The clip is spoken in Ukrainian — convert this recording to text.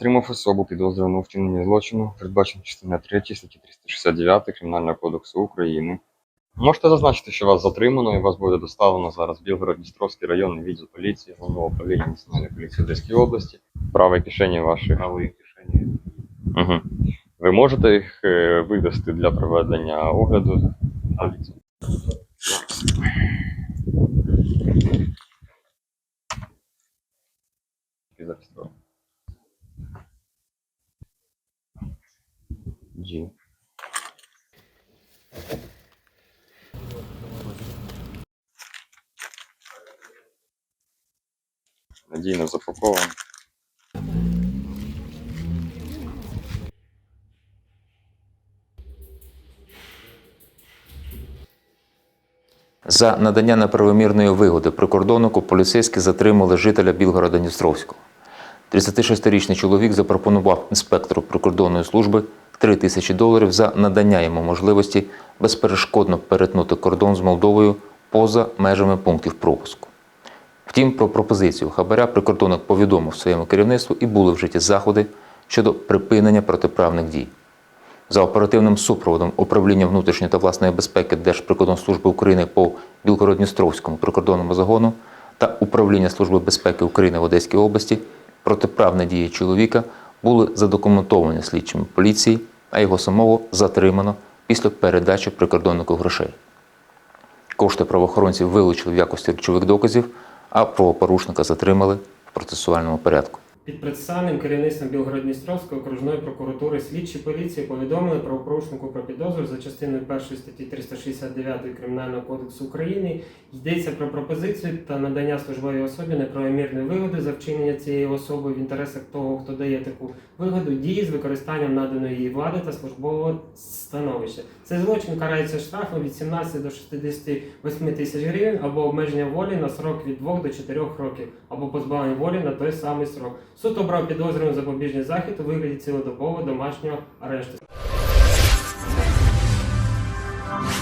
Затримав особу підозрювану у вчиненні злочину, передбачено частина 3 статті 369 Кримінального кодексу України. Можете зазначити, що вас затримано і вас буде доставлено зараз в Білгород-Дністровський районний відділ поліції Головного управління Національної поліції Одеської області. В правій кишені ваших. правої кишені. Угу. Ви можете їх е, видасти для проведення огляду? І зареєстровано. G. Надійно запаковано. За надання неправомірної вигоди прикордоннику поліцейські затримали жителя Білгорода Дністровського. 36-річний чоловік запропонував інспектору прикордонної служби 3 тисячі доларів за надання йому можливості безперешкодно перетнути кордон з Молдовою поза межами пунктів пропуску. Втім, про пропозицію хабаря прикордонник повідомив своєму керівництву і були вжиті заходи щодо припинення протиправних дій. За оперативним супроводом управління внутрішньої та власної безпеки Держприкордонслужби України по Білгород-Дністровському прикордонному загону та управління Служби безпеки України в Одеській області протиправні дії чоловіка були задокументовані слідчими поліції, а його самого затримано після передачі прикордоннику грошей. Кошти правоохоронців вилучили в якості речових доказів, а правопорушника затримали в процесуальному порядку. Під процесуальним керівництвом Білгород-Дністровської окружної прокуратури слідчі поліції повідомили правопорушнику про підозру за частиною 1 статті 369 Кримінального кодексу України. Йдеться про пропозицію та надання службовій особі неправомірної вигоди за вчинення цієї особи в інтересах того, хто дає таку вигоду, дії з використанням наданої їй влади та службового становища. Цей злочин карається штрафом від 17 до 68 тисяч гривень або обмеження волі на срок від 2 до 4 років, або позбавлення волі на той самий срок. Суд обрав підозрюваний запобіжний захід у вигляді цілодобового домашнього арешту.